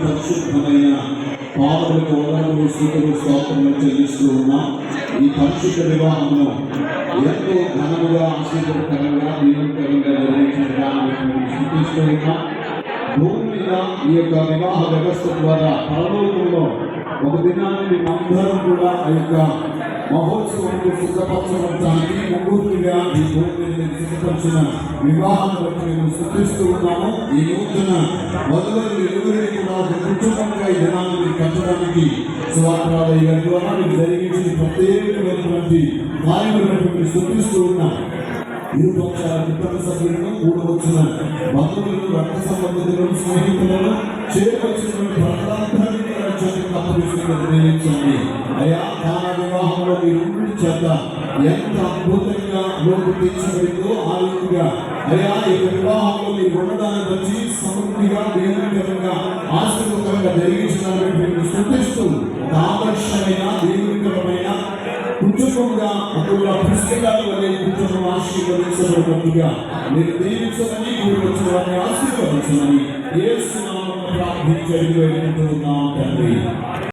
పరిశుద్ధమైన పాదములకు వదనము స్థుతులు స్తోత్రములు చెల్లిస్తూ ఉన్నాం ఈ పరిశుద్ధ వివాహమును ఎంతో ఘనముగా ఆశీర్వదకరంగా దీవకరంగా నిర్వహించడానికి స్థుతిస్తూ ఉన్నాం. భూమి మీద ఈ యొక్క వివాహ వ్యవస్థ ద్వారా పరలోకంలో ఒక దినాన్ని మేమందరం కూడా ఆ యొక్క మహోత్సవంకు సిద్ధపరచడానికి ముగ్గురుగా ఈ భూమి సిద్ధపరిచిన వివాహం బట్టి మేము స్థుతిస్తూ ఉన్నాము ఈ నూతన మొదలు ఇరువురిని కూడా ఒక కుటుంబంగా ఈ దినాన్ని కట్టడానికి సువార్తాలయ ద్వారా మీరు జరిగించిన ప్రత్యేకమైనటువంటి కార్యములను బట్టి మేము ఉన్నాం ఇరు పక్షాల కుటుంబ సభ్యులను కూడా వచ్చిన బంధువులను రక్త సంబంధితులను స్నేహితులను చేరవచ్చినటువంటి రాజ్యానికి నిర్ణయించండి అయా కాన వివాహంలో మీ చేత ఎంత అద్భుతంగా లోపు తీర్చబడిందో ఆ రీతిగా. అయా ఈ వివాహంలో మీరు ఉండడాన్ని బట్టి సమృద్ధిగా దేవునికరంగా ఆశీర్వకరంగా జరిగించడానికి మీరు స్థుతిస్తూ ఆదర్శమైన దేవునికరమైన కుటుంబంగా ఒకవేళ పుస్తకాలు వలె కుటుంబం ఆశీర్వదించబడినట్టుగా మీరు దీవించమని మీరు వచ్చిన వారిని ఆశీర్వదించమని ఏ ప్రార్థించి అడిగి వేడుకుంటున్నాం తండ్రి.